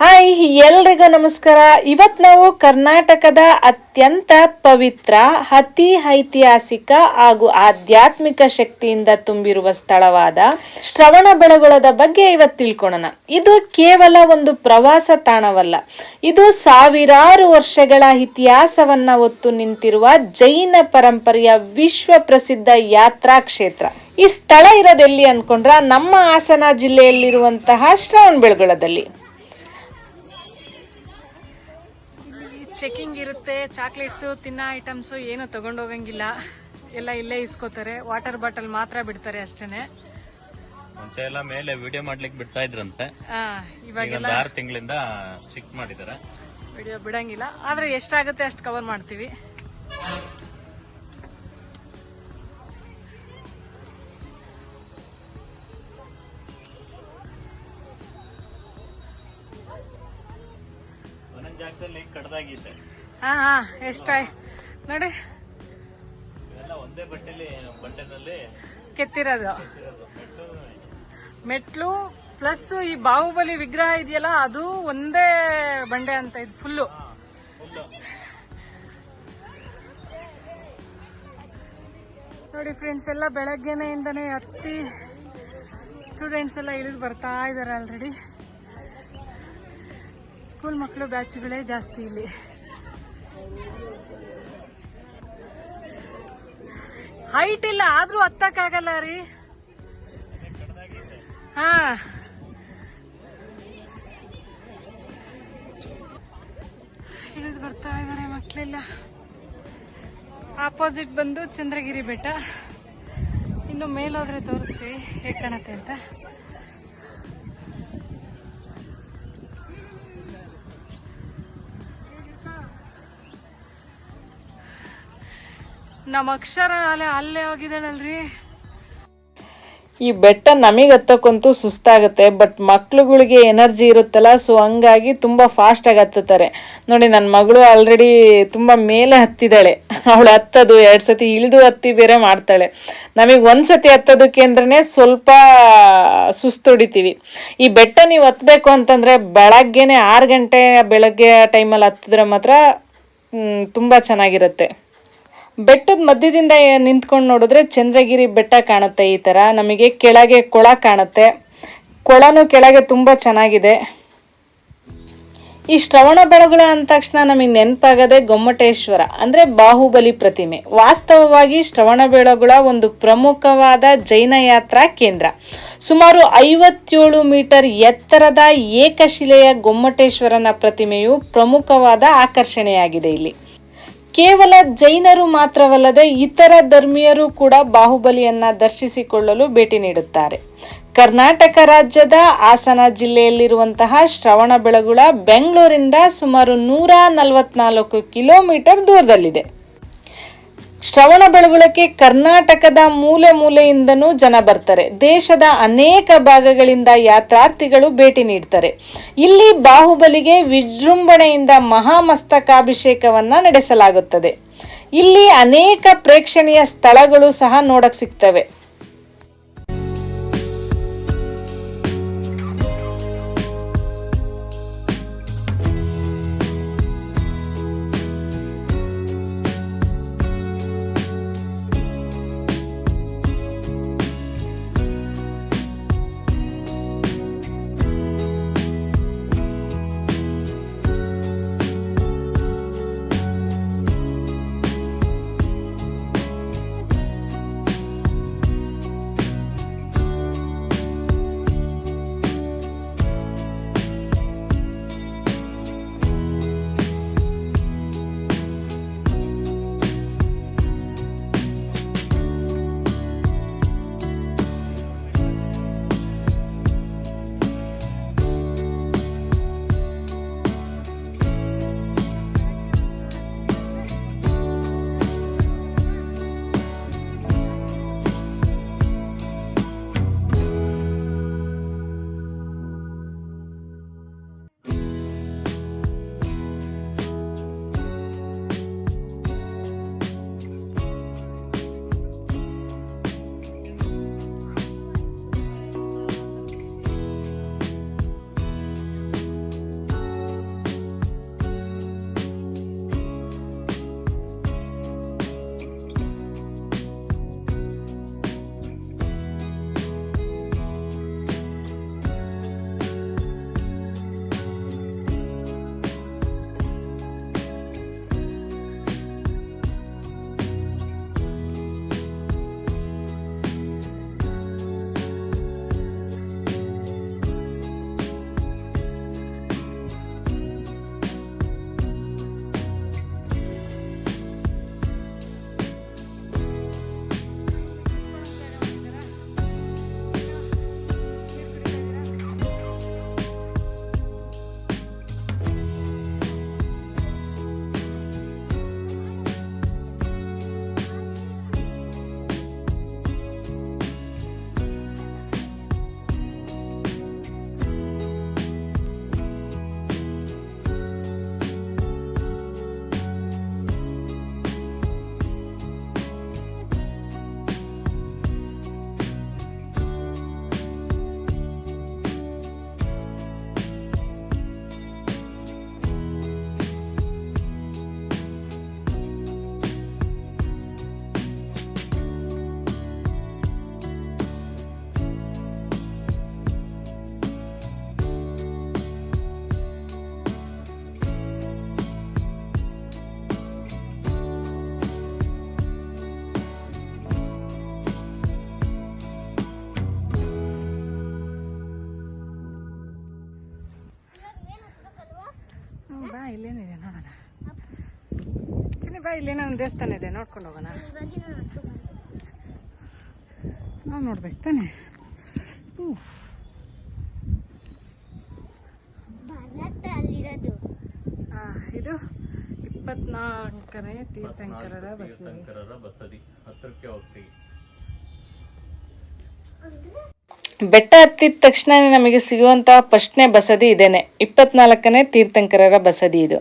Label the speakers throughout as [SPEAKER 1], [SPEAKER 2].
[SPEAKER 1] Hi, ಎಲ್ರಿಗೂ ನಮಸ್ಕಾರ. ಇವತ್ತು ನಾವು ಕರ್ನಾಟಕದ ಅತ್ಯಂತ ಪವಿತ್ರ, ಅತಿ ಐತಿಹಾಸಿಕ ಹಾಗೂ ಆಧ್ಯಾತ್ಮಿಕ ಶಕ್ತಿಯಿಂದ ತುಂಬಿರುವ ಸ್ಥಳವಾದ ಶ್ರವಣ ಬೆಳಗೊಳದ ಬಗ್ಗೆ ಇವತ್ತು ತಿಳ್ಕೊಳ್ಳೋಣ ಇದು ಕೇವಲ ಒಂದು ಪ್ರವಾಸ ತಾಣವಲ್ಲ. ಇದು ಸಾವಿರಾರು ವರ್ಷಗಳ ಇತಿಹಾಸವನ್ನ ಹೊತ್ತು ನಿಂತಿರುವ ಜೈನ ಪರಂಪರೆಯ ವಿಶ್ವ ಪ್ರಸಿದ್ಧ ಯಾತ್ರಾ ಕ್ಷೇತ್ರ. ಈ ಸ್ಥಳ ಇರೋದೆಲ್ಲಿ ಅನ್ಕೊಂಡ್ರ ನಮ್ಮ ಹಾಸನ ಜಿಲ್ಲೆಯಲ್ಲಿರುವಂತಹ ಶ್ರವಣ ಬೆಳಗೊಳದಲ್ಲಿ. ಚೆಕಿಂಗ್ ಇರುತ್ತೆ ಚಾಕ್ಲೇಟ್ಸು ತಿನ್ನೋ ಐಟಮ್ಸು ಏನು ತಗೊಂಡೋಗಂಗಿಲ್ಲ. ಎಲ್ಲ ಇಲ್ಲೇ ಇಸ್ಕೋತಾರೆ. ವಾಟರ್ ಬಾಟಲ್ ಮಾತ್ರ ಬಿಡ್ತಾರೆ ಅಷ್ಟೇನೆ.
[SPEAKER 2] ಮುಂಚೆ ಎಲ್ಲ ಮೇಲೆ ವಿಡಿಯೋ ಮಾಡ್ಲಿಕ್ಕೆ ಬಿಡ್ತಾ ಇದ್ರಂತೆ.
[SPEAKER 1] ಇವಾಗೆಲ್ಲ
[SPEAKER 2] ಆರು ತಿಂಗಳಿಂದ ಸ್ಟ್ರಿಕ್ಟ್ ಮಾಡಿದ್ದಾರೆ.
[SPEAKER 1] ವಿಡಿಯೋ ಬಿಡಂಗಿಲ್ಲ. ಆದ್ರೆ ಎಷ್ಟಾಗುತ್ತೆ ಅಷ್ಟು ಕವರ್ ಮಾಡ್ತೀವಿ.
[SPEAKER 2] ಒಂದೊಂದು ಕಡದಾಗಿದೆ
[SPEAKER 1] ಹಾ ಹಾ ಎಷ್ಟಾಯ್ ನೋಡಿ.
[SPEAKER 2] ಒಂದೇ ಬಟ್ಟೆಲಿ ಬಟ್ಟೆನಲ್ಲಿ
[SPEAKER 1] ಕೆತ್ತಿರೋದು. ಮೆಟ್ಲು ಪ್ಲಸ್ ಈ ಬಾಹುಬಲಿ ವಿಗ್ರಹ ಇದೆಯಲ್ಲ ಅದು ಒಂದೇ ಬಂಡೆ ಅಂತ ಇದು ಫುಲ್ಲು ನೋಡಿ ಫ್ರೆಂಡ್ಸ್ ಎಲ್ಲ ಬೆಳಗ್ಗೆನೆಯಿಂದನೇ ಹತ್ತಿ ಸ್ಟೂಡೆಂಟ್ಸ್ ಎಲ್ಲ ಇಳಿದು ಬರ್ತಾ ಇದ್ದಾರೆ ಆಲ್ರೆಡಿ ಸ್ಕೂಲ್ ಮಕ್ಕಳು ಬ್ಯಾಚ್ಗಳೇ ಜಾಸ್ತಿ ಇಲ್ಲಿ. ಹೈಟ್ ಇಲ್ಲ, ಆದ್ರೂ ಹತ್ತಕ್ಕಾಗಲ್ಲ ರೀ. ಹಾ. ಇಳಿದು ಬರ್ತಾ ಇದ್ದಾರೆ ಮಕ್ಕಳೆಲ್ಲ. ಆಪೋಸಿಟ್ ಬಂದು ಚಂದ್ರಗಿರಿ ಬೆಟ್ಟ. ಇನ್ನು ಮೇಲೋದ್ರೆ ತೋರಿಸ್ತೀವಿ, ಹೇಗೆ ಕಾಣತ್ತೆ ಅಂತ. ನಮ್ಮ ಅಕ್ಷರ ಅಲ್ಲೇ ಅಲ್ಲೇ ಹೋಗಿದ್ದಾಳಲ್ರಿ ಈ ಬೆಟ್ಟ ನಮಗೆ ಹತ್ತಕ್ಕಂತೂ ಸುಸ್ತಾಗುತ್ತೆ, ಬಟ್ ಮಕ್ಳುಗಳಿಗೆ ಎನರ್ಜಿ ಇರುತ್ತಲ್ಲ, ಸೊ ಹಂಗಾಗಿ ತುಂಬ ಫಾಸ್ಟಾಗಿ ಹತ್ತುತ್ತಾರೆ. ನೋಡಿ ನನ್ನ ಮಗಳು ಆಲ್ರೆಡಿ ತುಂಬ ಮೇಲೆ ಹತ್ತಿದ್ದಾಳೆ. ಅವಳು ಹತ್ತದು, ಎರಡು ಸತಿ ಇಳಿದು ಹತ್ತಿ ಬೇರೆ ಮಾಡ್ತಾಳೆ. ನಮಗೆ ಒಂದು ಸತಿ ಹತ್ತೋದಕ್ಕೆ ಅಂದ್ರೆ ಸ್ವಲ್ಪ ಸುಸ್ತು ಹೊಡಿತೀವಿ. ಈ ಬೆಟ್ಟ ನೀವು ಹತ್ತಬೇಕು ಅಂತಂದರೆ ಬೆಳಗ್ಗೆನೆ ಆರು ಗಂಟೆ ಬೆಳಗ್ಗೆ ಟೈಮಲ್ಲಿ ಹತ್ತಿದ್ರೆ ಮಾತ್ರ ತುಂಬಾ ತುಂಬ ಚೆನ್ನಾಗಿರುತ್ತೆ. ಬೆಟ್ಟದ ಮಧ್ಯದಿಂದ ನಿಂತ್ಕೊಂಡು ನೋಡಿದ್ರೆ ಚಂದ್ರಗಿರಿ ಬೆಟ್ಟ ಕಾಣುತ್ತೆ ಈ ಥರ ನಮಗೆ ಕೆಳಗೆ ಕೊಳ ಕಾಣುತ್ತೆ. ಕೊಳನು ಕೆಳಗೆ ತುಂಬ ಚೆನ್ನಾಗಿದೆ. ಈ ಶ್ರವಣ ಬೆಳಗುಳ ಅಂದ ತಕ್ಷಣ ನಮಗೆ ನೆನಪಾಗದೆ ಗೊಮ್ಮಟೇಶ್ವರ, ಅಂದರೆ ಬಾಹುಬಲಿ ಪ್ರತಿಮೆ. ವಾಸ್ತವವಾಗಿ ಶ್ರವಣ ಬೆಳಗುಳ ಒಂದು ಪ್ರಮುಖವಾದ ಜೈನ ಯಾತ್ರಾ ಕೇಂದ್ರ. ಸುಮಾರು ಐವತ್ತೇಳು ಮೀಟರ್ ಎತ್ತರದ ಏಕಶಿಲೆಯ ಗೊಮ್ಮಟೇಶ್ವರನ ಪ್ರತಿಮೆಯು ಪ್ರಮುಖವಾದ ಆಕರ್ಷಣೆಯಾಗಿದೆ ಇಲ್ಲಿ. ಕೇವಲ ಜೈನರು ಮಾತ್ರವಲ್ಲದೆ ಇತರ ಧರ್ಮೀಯರು ಕೂಡ ಬಾಹುಬಲಿಯನ್ನ ದರ್ಶಿಸಿಕೊಳ್ಳಲು ಭೇಟಿ ನೀಡುತ್ತಾರೆ. ಕರ್ನಾಟಕ ರಾಜ್ಯದ ಹಾಸನ ಜಿಲ್ಲೆಯಲ್ಲಿರುವಂತಹ ಶ್ರವಣ ಬೆಳಗುಳ ಬೆಂಗಳೂರಿಂದ ಸುಮಾರು ನೂರ ನಲವತ್ನಾಲ್ಕು ಕಿಲೋಮೀಟರ್ ದೂರದಲ್ಲಿದೆ. ಶ್ರವಣ ಬೆಳಗುಳಕ್ಕೆ ಕರ್ನಾಟಕದ ಮೂಲೆ ಮೂಲೆಯಿಂದನೂ ಜನ ಬರ್ತಾರೆ. ದೇಶದ ಅನೇಕ ಭಾಗಗಳಿಂದ ಯಾತ್ರಾರ್ಥಿಗಳು ಭೇಟಿ ನೀಡ್ತಾರೆ. ಇಲ್ಲಿ ಬಾಹುಬಲಿಗೆ ವಿಜೃಂಭಣೆಯಿಂದ ಮಹಾಮಸ್ತಕಾಭಿಷೇಕವನ್ನ ನಡೆಸಲಾಗುತ್ತದೆ. ಇಲ್ಲಿ ಅನೇಕ ಪ್ರೇಕ್ಷಣೀಯ ಸ್ಥಳಗಳು ಸಹ ನೋಡಕ್ ಸಿಗ್ತವೆ. ಇಲ್ಲೇನೋ ಒಂದು ದೇವಸ್ಥಾನ ಇದೆ ನೋಡ್ಕೊಂಡು ಹೋಗೋಣ. ನಾವು ನೋಡ್ಬೇಕು ತಾನೆ.
[SPEAKER 3] ಭಾರತ ಅಲ್ಲಿರೋದು
[SPEAKER 1] ಇದು ಇಪ್ಪತ್ನಾಲ್ಕನೇ ತೀರ್ಥಂಕರರ ಬಸದಿ
[SPEAKER 2] ತೀರ್ಥಂಕರರ ಬಸದಿ ಹತ್ತಿರಕ್ಕೆ ಹೋಗ್ತೀವಿ
[SPEAKER 1] ಬೆಟ್ಟ ಹತ್ತಿದ ತಕ್ಷಣ ನಮಗೆ ಸಿಗುವಂತಹ ಫಸ್ಟ್ನೇ ಬಸದಿ ಇದೇನೆ. ಇಪ್ಪತ್ನಾಲ್ಕನೇ ತೀರ್ಥಂಕರರ ಬಸದಿ ಇದು.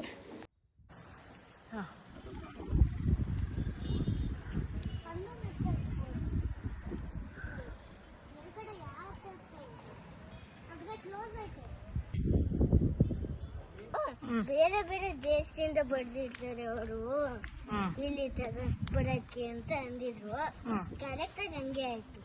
[SPEAKER 3] ಬೇರೆ ಬೇರೆ ದೇಶದಿಂದ ಬರ್ದಿರ್ತಾರೆ ಅವರು. ಇಲ್ಲಿ ತರ ಬರಕ್ಕೆ ಅಂತ ಅಂದಿದ್ರು. ಕರೆಕ್ಟ್ ಆಗಿ ಹಂಗೆ ಆಯ್ತು.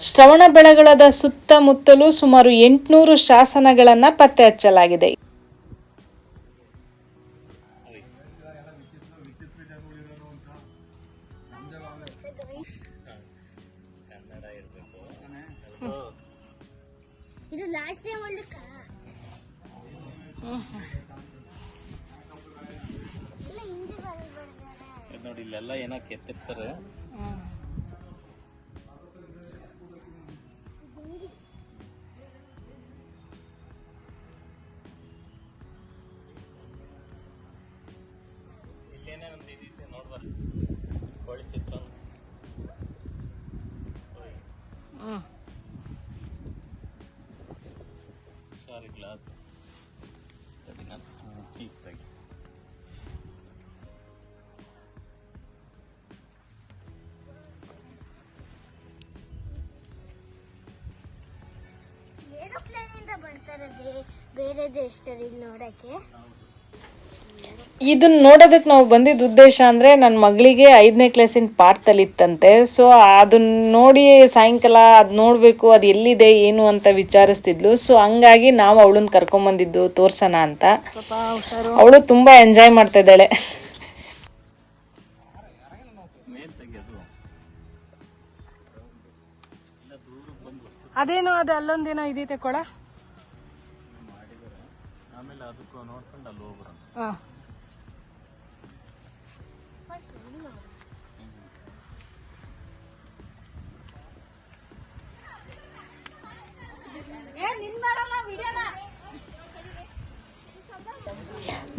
[SPEAKER 1] ಶ್ರವಣ ಬೆಳಗಳದ ಸುತ್ತಮುತ್ತಲೂ ಸುಮಾರು ಎಂಟುನೂರು ಶಾಸನಗಳನ್ನ ಪತ್ತೆ ಹಚ್ಚಲಾಗಿದೆ.
[SPEAKER 3] ಬೇರೆ ದೇಶದಲ್ಲಿ ನೋಡಕ್ಕೆ.
[SPEAKER 1] ಇದನ್ನ ನೋಡೋದಕ್ಕೆ ನಾವು ಬಂದಿದ್ದ ಉದ್ದೇಶ ಅಂದ್ರೆ ನನ್ನ ಮಗಳಿಗೆ ಐದನೇ ಕ್ಲಾಸಿನ ಪಾಠದಲ್ಲಿ ಇತ್ತಂತೆ ಸೊ ಅದನ್ನ ನೋಡಿ ಸಾಯಂಕಾಲ ಅದು ನೋಡಬೇಕು ಅದು ಎಲ್ಲಿದೆ ಏನು ಅಂತ ವಿಚಾರಿಸ್ತಿದ್ಲು. ಸೊ ಹಂಗಾಗಿ ನಾವು ಅವಳನ್ನ ಕರ್ಕೊಂಬಂದಿದ್ದು ತೋರ್ಸೋಣ ಅಂತ. ಅವಳು ತುಂಬಾ ಎಂಜಾಯ್ ಮಾಡ್ತಾ ಇದ್ದಾಳೆ. ಅದೇನೋ ಅದು ಅಲ್ಲೊಂದೇನೋ ಇದೈತೆ ಕೊಡ.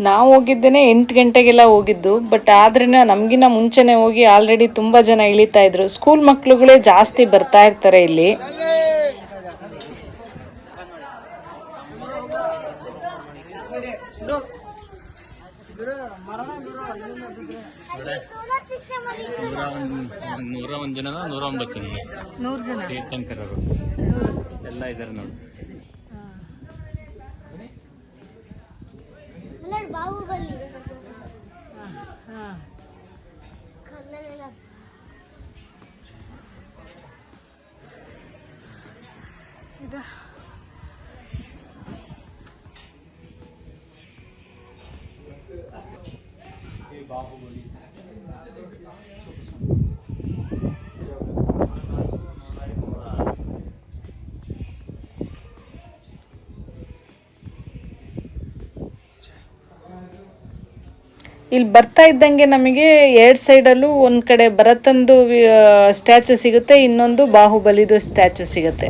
[SPEAKER 1] ನಾವು ಹೋಗಿದ್ದೇನೆ ಎಂಟು ಗಂಟೆಗೆಲ್ಲ ಹೋಗಿದ್ದು ಬಟ್ ಆದ್ರೂ ನಮಗಿನ್ನ ಮುಂಚೆನೆ ಹೋಗಿ ಆಲ್ರೆಡಿ ತುಂಬ ಜನ ಇಳಿತಾ ಇದ್ರು. ಸ್ಕೂಲ್ ಮಕ್ಕಳುಗಳೇ ಜಾಸ್ತಿ ಬರ್ತಾ ಇರ್ತಾರೆ ಇಲ್ಲಿ
[SPEAKER 3] ಸೋಲಾರ್ ಸಿಸ್ಟಮ್ ಅಲ್ಲಿ
[SPEAKER 2] ನೂರ ಒಂದು ನೂರ ಒಂದು ಜನ ನೂರ ಒಂಬತ್ತು ಜನ.
[SPEAKER 1] ನೂರು ಜನ.
[SPEAKER 2] ತೀರ್ಥಂಕರರು. ಎಲ್ಲ ಇದ್ದಾರೆ ನೋಡಿ.
[SPEAKER 3] ಬಾಹುಬಲಿ.
[SPEAKER 1] ಇಲ್ಲಿ ಬರ್ತಾ ಇದ್ದಂಗೆ ನಮಗೆ ಎರಡ್ ಸೈಡಲ್ಲೂ ಒಂದ್ ಕಡೆ ಭರತಂದು ಸ್ಟ್ಯಾಚು ಸಿಗುತ್ತೆ, ಇನ್ನೊಂದು ಬಾಹುಬಲಿದು ಸ್ಟ್ಯಾಚು ಸಿಗುತ್ತೆ.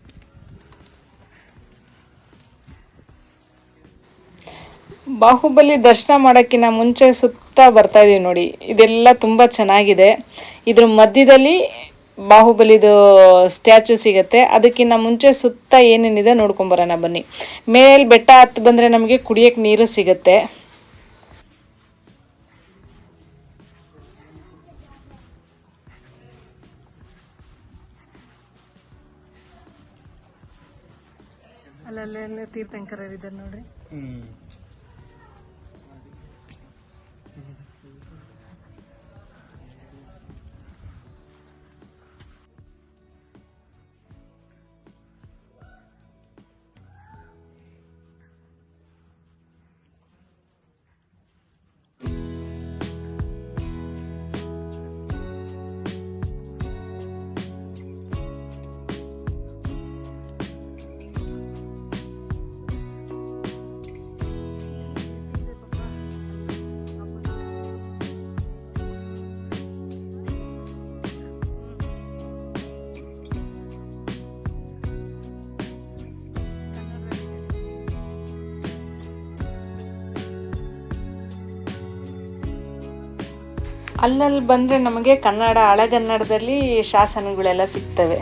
[SPEAKER 1] ಬಾಹುಬಲಿ ದರ್ಶನ ಮಾಡೋಕ್ಕಿಂತ ಮುಂಚೆ ಸುತ್ತ ಬರ್ತಾ ಇದೀವಿ ನೋಡಿ. ಇದೆಲ್ಲ ತುಂಬ ಚೆನ್ನಾಗಿದೆ. ಇದ್ರ ಮಧ್ಯದಲ್ಲಿ ಬಾಹುಬಲಿದು ಸ್ಟ್ಯಾಚು ಸಿಗುತ್ತೆ. ಅದಕ್ಕಿಂತ ಮುಂಚೆ ಸುತ್ತ ಏನೇನಿದೆ ನೋಡ್ಕೊಂಬರೋಣ ಬನ್ನಿ. ಮೇಲೆ ಬೆಟ್ಟ ಹತ್ತು ಬಂದರೆ ನಮಗೆ ಕುಡಿಯೋಕ್ಕೆ ನೀರು ಸಿಗುತ್ತೆ. ಅಲ್ಲಲ್ಲೇ ತೀರ್ಥಂಕರರಿದ್ದಾರೆ ನೋಡ್ರಿ. ಅಲ್ಲಲ್ಲಿ ಬಂದರೆ ನಮಗೆ ಕನ್ನಡ ಹಳೆಗನ್ನಡದಲ್ಲಿ ಶಾಸನಗಳೆಲ್ಲ ಸಿಗ್ತವೆ.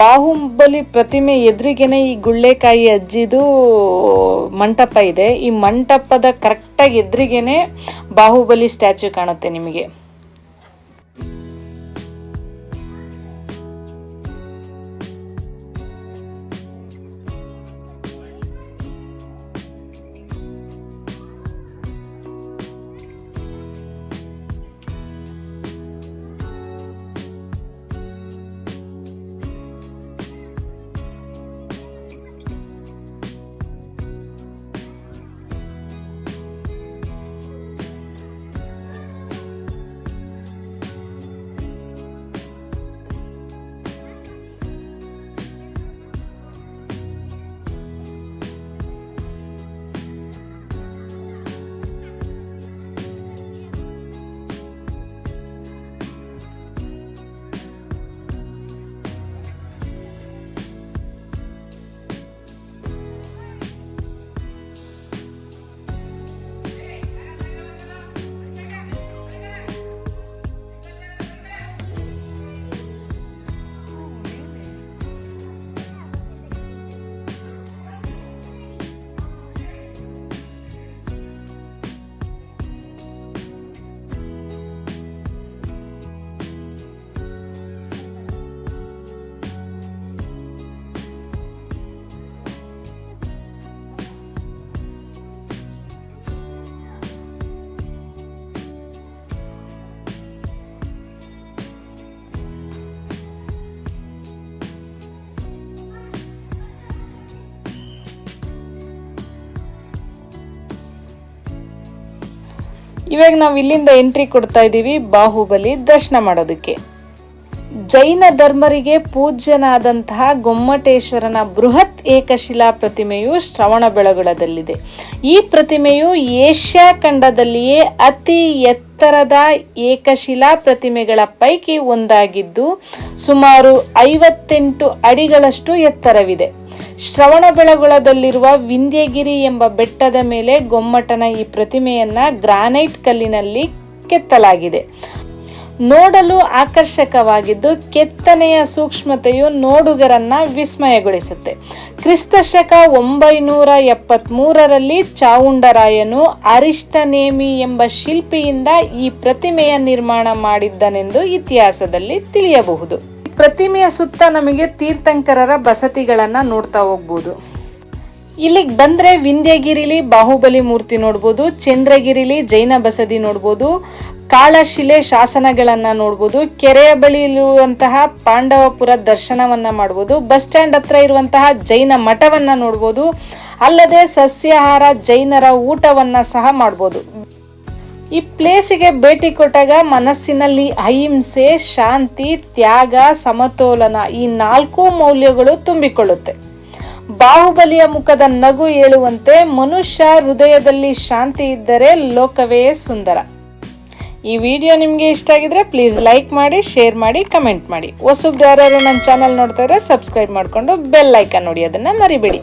[SPEAKER 1] ಬಾಹುಬಲಿ ಪ್ರತಿಮೆ ಎದುರಿಗೆನೆ ಈ ಗುಳ್ಳೆಕಾಯಿ ಅಜ್ಜಿದು ಮಂಟಪ ಇದೆ. ಈ ಮಂಟಪದ ಕರೆಕ್ಟಾಗಿ ಎದುರಿಗೆನೆ ಬಾಹುಬಲಿ ಸ್ಟ್ಯಾಚು ಕಾಣುತ್ತೆ ನಿಮಗೆ. ಇವಾಗ ನಾವು ಇಲ್ಲಿಂದ ಎಂಟ್ರಿ ಕೊಡ್ತಾ ಇದ್ದೀವಿ ಬಾಹುಬಲಿ ದರ್ಶನ ಮಾಡೋದಕ್ಕೆ. ಜೈನ ಧರ್ಮರಿಗೆ ಪೂಜ್ಯನಾದಂತಹ ಗೊಮ್ಮಟೇಶ್ವರನ ಬೃಹತ್ ಏಕಶಿಲಾ ಪ್ರತಿಮೆಯು ಶ್ರವಣ ಬೆಳಗೊಳದಲ್ಲಿದೆ. ಈ ಪ್ರತಿಮೆಯು ಏಷ್ಯಾ ಖಂಡದಲ್ಲಿಯೇ ಅತಿ ಎತ್ತರದ ಏಕಶಿಲಾ ಪ್ರತಿಮೆಗಳ ಪೈಕಿ ಒಂದಾಗಿದ್ದು, ಸುಮಾರು ಐವತ್ತೆಂಟು ಅಡಿಗಳಷ್ಟು ಎತ್ತರವಿದೆ. ಶ್ರವಣಬೆಳಗೊಳದಲ್ಲಿರುವ ವಿಂಧ್ಯಗಿರಿ ಎಂಬ ಬೆಟ್ಟದ ಮೇಲೆ ಗೊಮ್ಮಟನ ಈ ಪ್ರತಿಮೆಯನ್ನ ಗ್ರಾನೈಟ್ ಕಲ್ಲಿನಲ್ಲಿ ಕೆತ್ತಲಾಗಿದೆ. ನೋಡಲು ಆಕರ್ಷಕವಾಗಿದ್ದು ಕೆತ್ತನೆಯ ಸೂಕ್ಷ್ಮತೆಯು ನೋಡುಗರನ್ನ ವಿಸ್ಮಯಗೊಳಿಸುತ್ತೆ. ಕ್ರಿಸ್ತಶಕ ಒಂಬೈನೂರ ಎಪ್ಪತ್ಮೂರರಲ್ಲಿ ಚಾವುಂಡರಾಯನು ಅರಿಷ್ಟನೇಮಿ ಎಂಬ ಶಿಲ್ಪಿಯಿಂದ ಈ ಪ್ರತಿಮೆಯ ನಿರ್ಮಾಣ ಮಾಡಿದ್ದನೆಂದು ಇತಿಹಾಸದಲ್ಲಿ ತಿಳಿಯಬಹುದು. ಪ್ರತಿಮೆಯ ಸುತ್ತ ನಮಗೆ ತೀರ್ಥಂಕರರ ಬಸತಿಗಳನ್ನ ನೋಡ್ತಾ ಹೋಗ್ಬೋದು. ಇಲ್ಲಿಗೆ ಬಂದರೆ ವಿಂಧ್ಯಗಿರಿಲಿ ಬಾಹುಬಲಿ ಮೂರ್ತಿ ನೋಡ್ಬೋದು, ಚಂದ್ರಗಿರಿಲಿ ಜೈನ ಬಸದಿ ನೋಡ್ಬೋದು, ಕಾಳಶಿಲೆ ಶಾಸನಗಳನ್ನು ನೋಡ್ಬೋದು, ಕೆರೆಯ ಬಳಿ ಇರುವಂತಹ ಪಾಂಡವಪುರ ದರ್ಶನವನ್ನು ಮಾಡ್ಬೋದು, ಬಸ್ ಸ್ಟ್ಯಾಂಡ್ ಹತ್ರ ಇರುವಂತಹ ಜೈನ ಮಠವನ್ನು ನೋಡ್ಬೋದು, ಅಲ್ಲದೆ ಸಸ್ಯಾಹಾರ ಜೈನರ ಊಟವನ್ನು ಸಹ ಮಾಡ್ಬೋದು. ಈ ಪ್ಲೇಸಿಗೆ ಭೇಟಿ ಕೊಟ್ಟಾಗ ಮನಸ್ಸಿನಲ್ಲಿ ಅಹಿಂಸೆ, ಶಾಂತಿ, ತ್ಯಾಗ, ಸಮತೋಲನ ಈ ನಾಲ್ಕು ಮೌಲ್ಯಗಳು ತುಂಬಿಕೊಳ್ಳುತ್ತೆ. ಬಾಹುಬಲಿಯ ಮುಖದ ನಗು ಹೇಳುವಂತೆ ಮನುಷ್ಯ ಹೃದಯದಲ್ಲಿ ಶಾಂತಿ ಇದ್ದರೆ ಲೋಕವೇ ಸುಂದರ. ಈ ವಿಡಿಯೋ ನಿಮಗೆ ಇಷ್ಟ ಆಗಿದ್ರೆ ಪ್ಲೀಸ್ ಲೈಕ್ ಮಾಡಿ, ಶೇರ್ ಮಾಡಿ, ಕಮೆಂಟ್ ಮಾಡಿ. ಹೊಸಬ್ರು ಯಾರು ನನ್ನ ಚಾನಲ್ ನೋಡ್ತಾ ಇದ್ರೆ ಸಬ್ಸ್ಕ್ರೈಬ್ ಮಾಡಿಕೊಂಡು ಬೆಲ್ ಐಕನ್ ನೋಡಿ ಅದನ್ನು ಮರಿಬೇಡಿ.